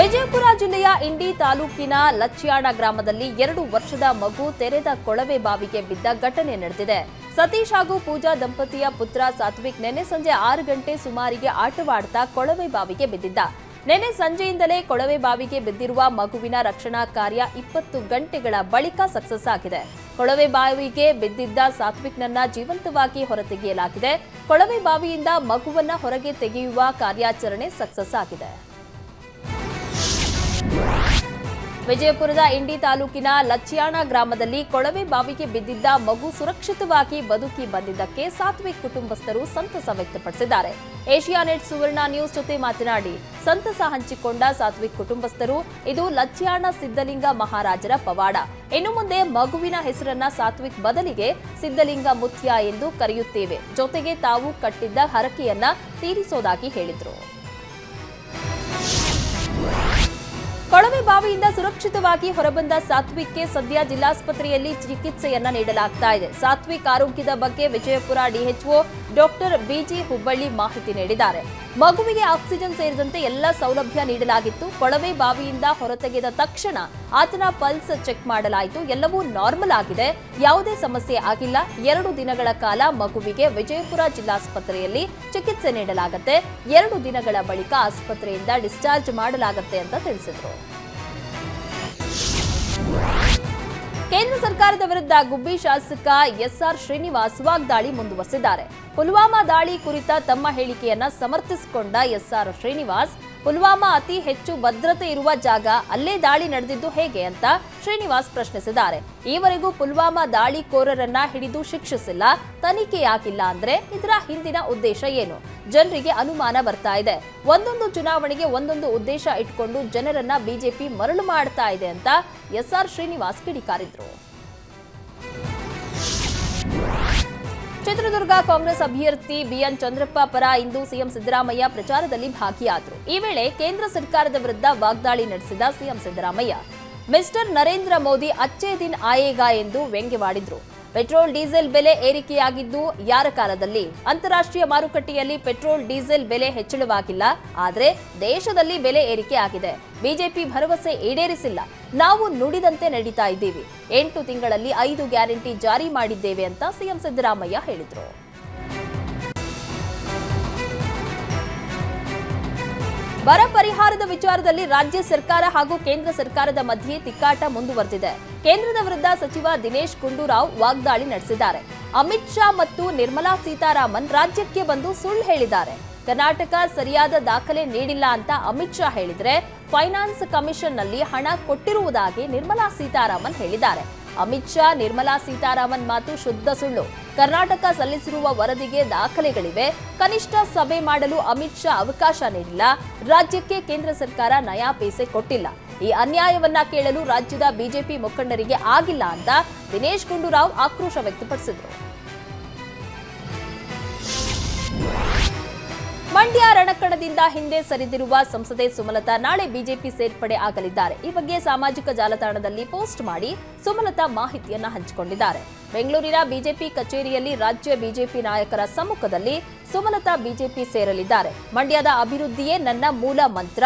ವಿಜಯಪುರ ಜಿಲ್ಲೆಯ ಇಂಡಿ ತಾಲೂಕಿನ ಲಚ್ಯಾಣ ಗ್ರಾಮದಲ್ಲಿ ಎರಡು ವರ್ಷದ ಮಗು ತೆರೆದ ಕೊಳವೆ ಬಾವಿಗೆ ಬಿದ್ದ ಘಟನೆ ನಡೆದಿದೆ. ಸತೀಶ್ ಹಾಗೂ ಪೂಜಾ ದಂಪತಿಯ ಪುತ್ರ ಸಾತ್ವಿಕ್ ನಿನ್ನೆ ಸಂಜೆ ಆರು ಗಂಟೆ ಸುಮಾರಿಗೆ ಆಟವಾಡ್ತಾ ಕೊಳವೆ ಬಾವಿಗೆ ಬಿದ್ದಿದ್ದ. ನಿನ್ನೆ ಸಂಜೆಯಿಂದಲೇ ಕೊಳವೆ ಬಾವಿಗೆ ಬಿದ್ದಿರುವ ಮಗುವಿನ ರಕ್ಷಣಾ ಕಾರ್ಯ ಇಪ್ಪತ್ತು ಗಂಟೆಗಳ ಬಳಿಕ ಸಕ್ಸಸ್ ಆಗಿದೆ. ಕೊಳವೆ ಬಾವಿಗೆ ಬಿದ್ದಿದ್ದ ಸಾತ್ವಿಕ್ನನ್ನ ಜೀವಂತವಾಗಿ ಹೊರತೆಗೆಯಲಾಗಿದೆ. ಕೊಳವೆ ಬಾವಿಯಿಂದ ಮಗುವನ್ನ ಹೊರಗೆ ತೆಗೆಯುವ ಕಾರ್ಯಾಚರಣೆ ಸಕ್ಸಸ್ ಆಗಿದೆ. ವಿಜಯಪುರದ ಇಂಡಿ ತಾಲೂಕಿನ ಲಚ್ಯಾಣ ಗ್ರಾಮದಲ್ಲಿ ಕೊಳವೆ ಬಾವಿಗೆ ಬಿದ್ದಿದ್ದ ಮಗು ಸುರಕ್ಷಿತವಾಗಿ ಬದುಕಿ ಬಂದಿದ್ದಕ್ಕೆ ಸಾತ್ವಿಕ್ ಕುಟುಂಬಸ್ಥರು ಸಂತಸ ವ್ಯಕ್ತಪಡಿಸಿದ್ದಾರೆ. ಏಷ್ಯಾನೆಟ್ ಸುವರ್ಣ ನ್ಯೂಸ್ ಜೊತೆ ಮಾತನಾಡಿ, ಸಂತಸ ಹಂಚಿಕೊಂಡ ಸಾತ್ವಿಕ್ ಕುಟುಂಬಸ್ಥರು, ಇದು ಲಚ್ಯಾಣ ಸಿದ್ದಲಿಂಗ ಮಹಾರಾಜರ ಪವಾಡ. ಇನ್ನು ಮುಂದೆ ಮಗುವಿನ ಹೆಸರನ್ನ ಸಾತ್ವಿಕ್ ಬದಲಿಗೆ ಸಿದ್ದಲಿಂಗ ಮುತ್ಯ ಎಂದು ಕರೆಯುತ್ತೇವೆ. ಜೊತೆಗೆ ತಾವು ಕಟ್ಟಿದ್ದ ಹರಕೆಯನ್ನ ತೀರಿಸೋದಾಗಿ ಹೇಳಿದರು. ಕೊಳವೆ ಬಾವಿಯಿಂದ ಸುರಕ್ಷಿತವಾಗಿ ಹೊರಬಂದ ಸಾತ್ವಿಕ್ಗೆ ಸದ್ಯ ಜಿಲ್ಲಾಸ್ಪತ್ರೆಯಲ್ಲಿ ಚಿಕಿತ್ಸೆಯನ್ನ ನೀಡಲಾಗ್ತಾ ಇದೆ. ಸಾತ್ವಿಕ್ ಆರೋಗ್ಯದ ಬಗ್ಗೆ Vijayapura DHO doctor B G Hubballi ಮಾಹಿತಿ ನೀಡಿದ್ದಾರೆ. ಮಗುವಿಗೆ ಆಕ್ಸಿಜನ್ ಸೇರಿದಂತೆ ಎಲ್ಲ ಸೌಲಭ್ಯ ನೀಡಲಾಗಿತ್ತು. ಕೊಳವೆ ಬಾವಿಯಿಂದ ಹೊರತೆಗೆದ ತಕ್ಷಣ ಆತನ ಪಲ್ಸ್ ಚೆಕ್ ಮಾಡಲಾಯಿತು. ಎಲ್ಲವೂ ನಾರ್ಮಲ್ ಆಗಿದೆ. ಯಾವುದೇ ಸಮಸ್ಯೆ ಆಗಿಲ್ಲ. ಎರಡು ದಿನಗಳ ಕಾಲ ಮಗುವಿಗೆ ವಿಜಯಪುರ ಜಿಲ್ಲಾಸ್ಪತ್ರೆಯಲ್ಲಿ ಚಿಕಿತ್ಸೆ ನೀಡಲಾಗುತ್ತೆ. ಎರಡು ದಿನಗಳ ಬಳಿಕ ಆಸ್ಪತ್ರೆಯಿಂದ ಡಿಸ್ಚಾರ್ಜ್ ಮಾಡಲಾಗುತ್ತೆ ಅಂತ ತಿಳಿಸಿದರು. ಕೇಂದ್ರ ಸರ್ಕಾರದ ವಿರುದ್ಧ ಗುಬ್ಬಿ ಶಾಸಕ ಎಸ್ಆರ್ ಶ್ರೀನಿವಾಸ್ ವಾಗ್ದಾಳಿ ಮುಂದುವರೆಸಿದ್ದಾರೆ. ಪುಲ್ವಾಮಾ ದಾಳಿ ಕುರಿತ ತಮ್ಮ ಹೇಳಿಕೆಯನ್ನ ಸಮರ್ಥಿಸಿಕೊಂಡ ಎಸ್ಆರ್ ಶ್ರೀನಿವಾಸ್ ಪುಲ್ವಾಮಾ ಅತಿ ಹೆಚ್ಚು ಭದ್ರತೆ ಇರುವ ಜಾಗ, ಅಲ್ಲೇ ದಾಳಿ ನಡೆದಿದ್ದು ಹೇಗೆ ಅಂತ ಶ್ರೀನಿವಾಸ್ ಪ್ರಶ್ನಿಸಿದ್ದಾರೆ. ಈವರೆಗೂ ಪುಲ್ವಾಮಾ ದಾಳಿಕೋರರನ್ನ ಹಿಡಿದು ಶಿಕ್ಷಿಸಿಲ್ಲ ತನಿಖೆ ಯಾಕಿಲ್ಲ ಅಂದ್ರೆ ಇದರ ಹಿಂದಿನ ಉದ್ದೇಶ ಏನು? ಜನರಿಗೆ ಅನುಮಾನ ಬರ್ತಾ ಇದೆ. ಒಂದೊಂದು ಚುನಾವಣೆಗೆ ಒಂದೊಂದು ಉದ್ದೇಶ ಇಟ್ಕೊಂಡು ಜನರನ್ನ ಬಿಜೆಪಿ ಮರಳು ಮಾಡ್ತಾ ಇದೆ ಅಂತ ಎಸ್ಆರ್ ಶ್ರೀನಿವಾಸ್ ಕಿಡಿಕಾರಿದ್ರು. ಚಿತ್ರದುರ್ಗ ಕಾಂಗ್ರೆಸ್ ಅಭ್ಯರ್ಥಿ ಬಿಎನ್ ಚಂದ್ರಪ್ಪ ಪರ ಇಂದು ಸಿಎಂ ಸಿದ್ದರಾಮಯ್ಯ ಪ್ರಚಾರದಲ್ಲಿ ಭಾಗಿಯಾದರು. ಈ ವೇಳೆ ಕೇಂದ್ರ ಸರ್ಕಾರದ ವಿರುದ್ಧ ವಾಗ್ದಾಳಿ ನಡೆಸಿದ ಸಿಎಂ ಸಿದ್ದರಾಮಯ್ಯ. ಮಿಸ್ಟರ್ ನರೇಂದ್ರ ಮೋದಿ ಅಚ್ಚೇ ದಿನ್ ಆಯೇಗಾ ಎಂದು ವ್ಯಂಗ್ಯವಾಡಿದ್ರು. ಪೆಟ್ರೋಲ್ ಡೀಸೆಲ್ ಬೆಲೆ ಏರಿಕೆಯಾಗಿದ್ದು ಯಾರ ಕಾಲದಲ್ಲಿ? ಅಂತಾರಾಷ್ಟ್ರೀಯ ಮಾರುಕಟ್ಟೆಯಲ್ಲಿ ಪೆಟ್ರೋಲ್ ಡೀಸೆಲ್ ಬೆಲೆ ಹೆಚ್ಚಳವಾಗಿಲ್ಲ, ಆದರೆ ದೇಶದಲ್ಲಿ ಬೆಲೆ ಏರಿಕೆ ಆಗಿದೆ. ಬಿಜೆಪಿ ಭರವಸೆ ಈಡೇರಿಸಿಲ್ಲ. ನಾವು ನುಡಿದಂತೆ ನಡೀತಾ ಇದ್ದೀವಿ. ಎಂಟು ತಿಂಗಳಲ್ಲಿ ಐದು ಗ್ಯಾರಂಟಿ ಜಾರಿ ಮಾಡಿದ್ದೇವೆ ಅಂತ ಸಿಎಂ ಸಿದ್ದರಾಮಯ್ಯ ಹೇಳಿದರು. ಬರ ಪರಿಹಾರದ ವಿಚಾರದಲ್ಲಿ ರಾಜ್ಯ ಸರ್ಕಾರ ಹಾಗೂ ಕೇಂದ್ರ ಸರ್ಕಾರದ ಮಧ್ಯೆ ತಿಕ್ಕಾಟ ಮುಂದುವರೆದಿದೆ. ಕೇಂದ್ರದ ವಿರುದ್ಧ ಸಚಿವ ದಿನೇಶ್ ಗುಂಡೂರಾವ್ ವಾಗ್ದಾಳಿ ನಡೆಸಿದ್ದಾರೆ. ಅಮಿತ್ ಶಾ ಮತ್ತು ನಿರ್ಮಲಾ ಸೀತಾರಾಮನ್ ರಾಜ್ಯಕ್ಕೆ ಬಂದು ಸುಳ್ಳು ಹೇಳಿದ್ದಾರೆ. ಕರ್ನಾಟಕ ಸರಿಯಾದ ದಾಖಲೆ ನೀಡಿಲ್ಲ ಅಂತ ಅಮಿತ್ ಶಾ ಹೇಳಿದ್ರೆ ಫೈನಾನ್ಸ್ ಕಮಿಷನ್ನಲ್ಲಿ ಹಣ ಕೊಟ್ಟಿರುವುದಾಗಿ ನಿರ್ಮಲಾ ಸೀತಾರಾಮನ್ ಹೇಳಿದ್ದಾರೆ. ಅಮಿತ್ ಶಾ, ನಿರ್ಮಲಾ ಸೀತಾರಾಮನ್ ಮಾತು ಶುದ್ಧ ಸುಳ್ಳು. ಕರ್ನಾಟಕ ಸಲ್ಲಿಸಿರುವ ವರದಿಗೆ ದಾಖಲೆಗಳಿವೆ. ಕನಿಷ್ಠ ಸಭೆ ಮಾಡಲು ಅಮಿತ್ ಶಾ ಅವಕಾಶ ನೀಡಿಲ್ಲ. ರಾಜ್ಯಕ್ಕೆ ಕೇಂದ್ರ ಸರ್ಕಾರ ನಯಾ ಪೈಸೆ ಕೊಟ್ಟಿಲ್ಲ. ಈ ಅನ್ಯಾಯವನ್ನ ಕೇಳಲು ರಾಜ್ಯದ ಬಿಜೆಪಿ ಮುಖಂಡರಿಗೆ ಆಗಿಲ್ಲ ಅಂತ ದಿನೇಶ್ ಗುಂಡೂರಾವ್ ಆಕ್ರೋಶ ವ್ಯಕ್ತಪಡಿಸಿದರು. ಮಂಡ್ಯ ರಣಕಣದಿಂದ ಹಿಂದೆ ಸರಿದಿರುವ ಸಂಸದೆ ಸುಮಲತಾ ನಾಳೆ ಬಿಜೆಪಿ ಸೇರ್ಪಡೆ ಆಗಲಿದ್ದಾರೆ. ಈ ಬಗ್ಗೆ ಸಾಮಾಜಿಕ ಜಾಲತಾಣದಲ್ಲಿ ಪೋಸ್ಟ್ ಮಾಡಿ ಸುಮಲತಾ ಮಾಹಿತಿಯನ್ನ ಹಂಚಿಕೊಂಡಿದ್ದಾರೆ. ಬೆಂಗಳೂರಿನ ಬಿಜೆಪಿ ಕಚೇರಿಯಲ್ಲಿ ರಾಜ್ಯ ಬಿಜೆಪಿ ನಾಯಕರ ಸಮ್ಮುಖದಲ್ಲಿ ಸುಮಲತಾ ಬಿಜೆಪಿ ಸೇರಲಿದ್ದಾರೆ. ಮಂಡ್ಯದ ಅಭಿವೃದ್ಧಿಯೇ ನನ್ನ ಮೂಲ ಮಂತ್ರ.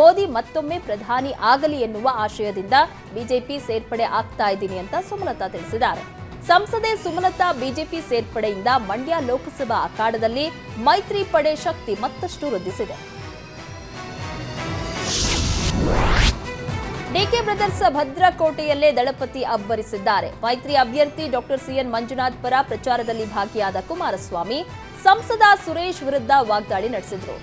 ಮೋದಿ ಮತ್ತೊಮ್ಮೆ ಪ್ರಧಾನಿ ಆಗಲಿ ಎನ್ನುವ ಆಶಯದಿಂದ ಬಿಜೆಪಿ ಸೇರ್ಪಡೆ ಆಗ್ತಾ ಇದ್ದೀನಿ ಅಂತ ಸುಮಲತಾ ತಿಳಿಸಿದ್ದಾರೆ. ಸಂಸದೆ ಸುಮಲತಾ ಬಿಜೆಪಿ ಸೇರ್ಪಡೆಯಿಂದ ಮಂಡ್ಯ ಲೋಕಸಭಾ ಅಖಾಡದಲ್ಲಿ ಮೈತ್ರಿ ಪಡೆ ಶಕ್ತಿ ಮತ್ತಷ್ಟು ವೃದ್ಧಿಸಿದೆ. DK brothers ಭದ್ರಕೋಟೆಯಲ್ಲೇ ದಳಪತಿ ಅಬ್ಬರಿಸಿದ್ದಾರೆ. ಮೈತ್ರಿ ಅಭ್ಯರ್ಥಿ ಡಾಕ್ಟರ್ ಸಿಎನ್ ಮಂಜುನಾಥ್ ಪರ ಪ್ರಚಾರದಲ್ಲಿ ಭಾಗಿಯಾದ ಕುಮಾರಸ್ವಾಮಿ ಸಂಸದ ಸುರೇಶ್ ವಿರುದ್ಧ ವಾಗ್ದಾಳಿ ನಡೆಸಿದ್ರು.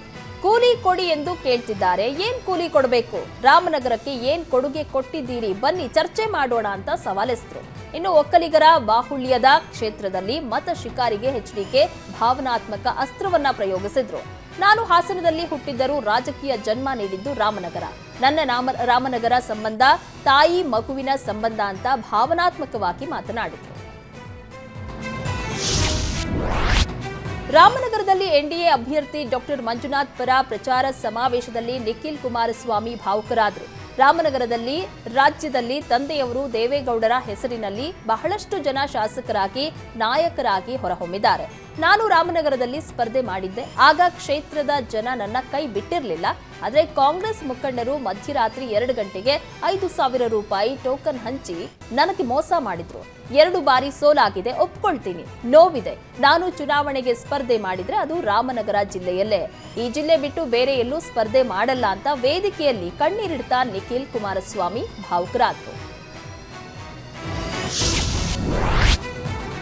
ಕೂಲಿ ಕೊಡಿ ಎಂದು ಕೇಳ್ತಿದ್ದಾರೆ. ಏನ್ ಕೂಲಿ ಕೊಡಬೇಕು? ರಾಮನಗರಕ್ಕೆ ಏನ್ ಕೊಡುಗೆ ಕೊಟ್ಟಿದ್ದೀರಿ? ಬನ್ನಿ ಚರ್ಚೆ ಮಾಡೋಣ ಅಂತ ಸವಾಲೆಸಿದ್ರು. ಇನ್ನು ಒಕ್ಕಲಿಗರ ಬಾಹುಳ್ಯದ ಕ್ಷೇತ್ರದಲ್ಲಿ ಮತ ಶಿಕಾರಿಗೆ ಎಚ್ಡಿಕೆ ಭಾವನಾತ್ಮಕ ಅಸ್ತ್ರವನ್ನ ಪ್ರಯೋಗಿಸಿದ್ರು. ನಾನು ಹಾಸನದಲ್ಲಿ ಹುಟ್ಟಿದ್ದರೂ ರಾಜಕೀಯ ಜನ್ಮ ನೀಡಿದ್ದು ರಾಮನಗರ. ನನ್ನ ನಾಮ ರಾಮನಗರ ಸಂಬಂಧ, ತಾಯಿ ಮಗುವಿನ ಸಂಬಂಧ ಅಂತ ಭಾವನಾತ್ಮಕವಾಗಿ ಮಾತನಾಡಿದ್ರು. ರಾಮನಗರದಲ್ಲಿ ಎನ್ಡಿಎ ಅಭ್ಯರ್ಥಿ ಡಾಕ್ಟರ್ ಮಂಜುನಾಥ್ ಪರ ಪ್ರಚಾರ ಸಮಾವೇಶದಲ್ಲಿ ನಿಖಿಲ್ ಕುಮಾರಸ್ವಾಮಿ ಭಾವುಕರಾದರು. ರಾಮನಗರದಲ್ಲಿ ರಾಜ್ಯದಲ್ಲಿ ತಂದೆಯವರು ದೇವೇಗೌಡರ ಹೆಸರಿನಲ್ಲಿ ಬಹಳಷ್ಟು ಜನ ಶಾಸಕರಾಗಿ ನಾಯಕರಾಗಿ ಹೊರಹೊಮ್ಮಿದ್ದಾರೆ. ನಾನು ರಾಮನಗರದಲ್ಲಿ ಸ್ಪರ್ಧೆ ಮಾಡಿದ್ದೆ. ಆಗ ಕ್ಷೇತ್ರದ ಜನ ನನ್ನ ಕೈ ಬಿಟ್ಟಿರಲಿಲ್ಲ. ಆದರೆ ಕಾಂಗ್ರೆಸ್ ಮುಖಂಡರು ಮಧ್ಯರಾತ್ರಿ ಎರಡು ಗಂಟೆಗೆ ಐದು ಸಾವಿರ ರೂಪಾಯಿ ಟೋಕನ್ ಹಂಚಿ ನನಗೆ ಮೋಸ ಮಾಡಿದ್ರು. ಎರಡು ಬಾರಿ ಸೋಲಾಗಿದೆ, ಒಪ್ಕೊಳ್ತೀನಿ. ನೋವಿದೆ. ನಾನು ಚುನಾವಣೆಗೆ ಸ್ಪರ್ಧೆ ಮಾಡಿದ್ರೆ ಅದು ರಾಮನಗರ ಜಿಲ್ಲೆಯಲ್ಲೇ. ಈ ಜಿಲ್ಲೆ ಬಿಟ್ಟು ಬೇರೆ ಎಲ್ಲೂ ಸ್ಪರ್ಧೆ ಮಾಡಲ್ಲ ಅಂತ ವೇದಿಕೆಯಲ್ಲಿ ಕಣ್ಣೀರಿಡ್ತಾ ನಿಖಿಲ್ ಕುಮಾರಸ್ವಾಮಿ ಭಾವುಕರಾದರು.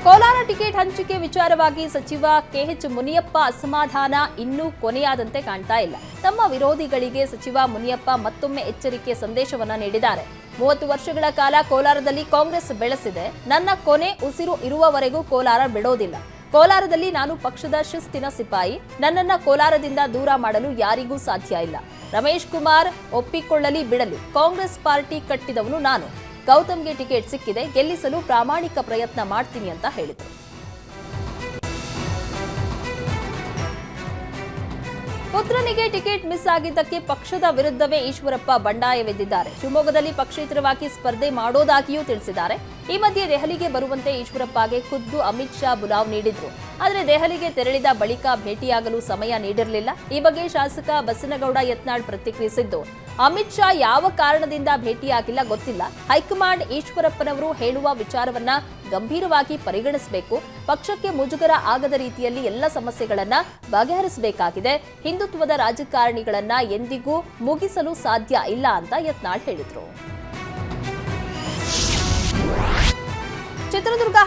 ಕೋಲಾರ ಟಿಕೆಟ್ ಹಂಚಿಕೆ ವಿಚಾರವಾಗಿ ಸಚಿವ ಕೆಎಚ್ ಮುನಿಯಪ್ಪ ಅಸಮಾಧಾನ ಇನ್ನೂ ಕೊನೆಯಾದಂತೆ ಕಾಣ್ತಾ ಇಲ್ಲ. ತಮ್ಮ ವಿರೋಧಿಗಳಿಗೆ ಸಚಿವ ಮುನಿಯಪ್ಪ ಮತ್ತೊಮ್ಮೆ ಎಚ್ಚರಿಕೆ ಸಂದೇಶವನ್ನ ನೀಡಿದ್ದಾರೆ. ಮೂವತ್ತು ವರ್ಷಗಳ ಕಾಲ ಕೋಲಾರದಲ್ಲಿ ಕಾಂಗ್ರೆಸ್ ಬೆಳೆಸಿದೆ. ನನ್ನ ಕೊನೆ ಉಸಿರು ಇರುವವರೆಗೂ ಕೋಲಾರ ಬಿಡೋದಿಲ್ಲ. ಕೋಲಾರದಲ್ಲಿ ನಾನು ಪಕ್ಷದ ಶಿಸ್ತಿನ ಸಿಪಾಯಿ. ನನ್ನನ್ನ ಕೋಲಾರದಿಂದ ದೂರ ಮಾಡಲು ಯಾರಿಗೂ ಸಾಧ್ಯ ಇಲ್ಲ. ರಮೇಶ್ ಕುಮಾರ್ ಒಪ್ಪಿಕೊಳ್ಳಲಿ ಬಿಡಲಿ. ಕಾಂಗ್ರೆಸ್ ಪಾರ್ಟಿ ಕಟ್ಟಿದವನು ನಾನು. ಗೌತಮ್ಗೆ ಟಿಕೆಟ್ ಸಿಕ್ಕಿದೆ, ಗೆಲ್ಲಿಸಲು ಪ್ರಾಮಾಣಿಕ ಪ್ರಯತ್ನ ಮಾಡ್ತೀನಿ ಅಂತ ಹೇಳಿದರು. ಪುತ್ರನಿಗೆ ಟಿಕೆಟ್ ಮಿಸ್ ಆಗಿದ್ದಕ್ಕೆ ಪಕ್ಷದ ವಿರುದ್ಧವೇ ಈಶ್ವರಪ್ಪ ಬಂಡಾಯವೆದ್ದಿದ್ದಾರೆ. ಶಿವಮೊಗ್ಗದಲ್ಲಿ ಪಕ್ಷೇತರವಾಗಿ ಸ್ಪರ್ಧೆ ಮಾಡೋದಾಗಿಯೂ ತಿಳಿಸಿದ್ದಾರೆ. ಈ ಮಧ್ಯೆ ದೆಹಲಿಗೆ ಬರುವಂತೆ ಈಶ್ವರಪ್ಪಗೆ ಖುದ್ದು ಅಮಿತ್ ಶಾ ಬುಲಾವ್ ನೀಡಿದ್ರು. ಆದರೆ ದೆಹಲಿಗೆ ತೆರಳಿದ ಬಳಿಕ ಭೇಟಿಯಾಗಲು ಸಮಯ ನೀಡಿರಲಿಲ್ಲ. ಈ ಬಗ್ಗೆ ಶಾಸಕ ಬಸನಗೌಡ ಯತ್ನಾಳ್ ಪ್ರತಿಕ್ರಿಯಿಸಿದ್ದು, ಅಮಿತ್ ಶಾ ಯಾವ ಕಾರಣದಿಂದ ಭೇಟಿಯಾಗಿಲ್ಲ ಗೊತ್ತಿಲ್ಲ. ಹೈಕಮಾಂಡ್ ಈಶ್ವರಪ್ಪನವರು ಹೇಳುವ ವಿಚಾರವನ್ನ ಗಂಭೀರವಾಗಿ ಪರಿಗಣಿಸಬೇಕು. ಪಕ್ಷಕ್ಕೆ ಮುಜುಗರ ಆಗದ ರೀತಿಯಲ್ಲಿ ಎಲ್ಲ ಸಮಸ್ಯೆಗಳನ್ನ ಬಗೆಹರಿಸಬೇಕಾಗಿದೆ. ಹಿಂದುತ್ವದ ರಾಜಕಾರಣಿಗಳನ್ನ ಎಂದಿಗೂ ಮುಗಿಸಲು ಸಾಧ್ಯ ಇಲ್ಲ ಅಂತ ಯತ್ನಾಳ್ ಹೇಳಿದ್ರು.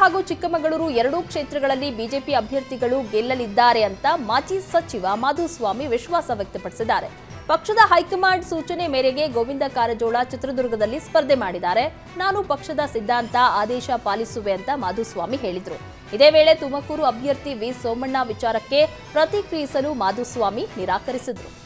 ಹಾಗೂ ಚಿಕ್ಕಮಗಳೂರು ಎರಡೂ ಕ್ಷೇತ್ರಗಳಲ್ಲಿ ಬಿಜೆಪಿ ಅಭ್ಯರ್ಥಿಗಳು ಗೆಲ್ಲಲಿದ್ದಾರೆ ಅಂತ ಮಾಜಿ ಸಚಿವ ಮಾಧುಸ್ವಾಮಿ ವಿಶ್ವಾಸ ವ್ಯಕ್ತಪಡಿಸಿದ್ದಾರೆ. ಪಕ್ಷದ ಹೈಕಮಾಂಡ್ ಸೂಚನೆ ಮೇರೆಗೆ ಗೋವಿಂದ ಕಾರಜೋಳ ಚಿತ್ರದುರ್ಗದಲ್ಲಿ ಸ್ಪರ್ಧೆ ಮಾಡಿದ್ದಾರೆ. ನಾನು ಪಕ್ಷದ ಸಿದ್ಧಾಂತ, ಆದೇಶ ಪಾಲಿಸುವೆ ಅಂತ ಮಾಧುಸ್ವಾಮಿ ಹೇಳಿದರು. ಇದೇ ವೇಳೆ ತುಮಕೂರು ಅಭ್ಯರ್ಥಿ ವಿ ಸೋಮಣ್ಣ ವಿಚಾರಕ್ಕೆ ಪ್ರತಿಕ್ರಿಯಿಸಲು ಮಾಧುಸ್ವಾಮಿ ನಿರಾಕರಿಸಿದ್ರು.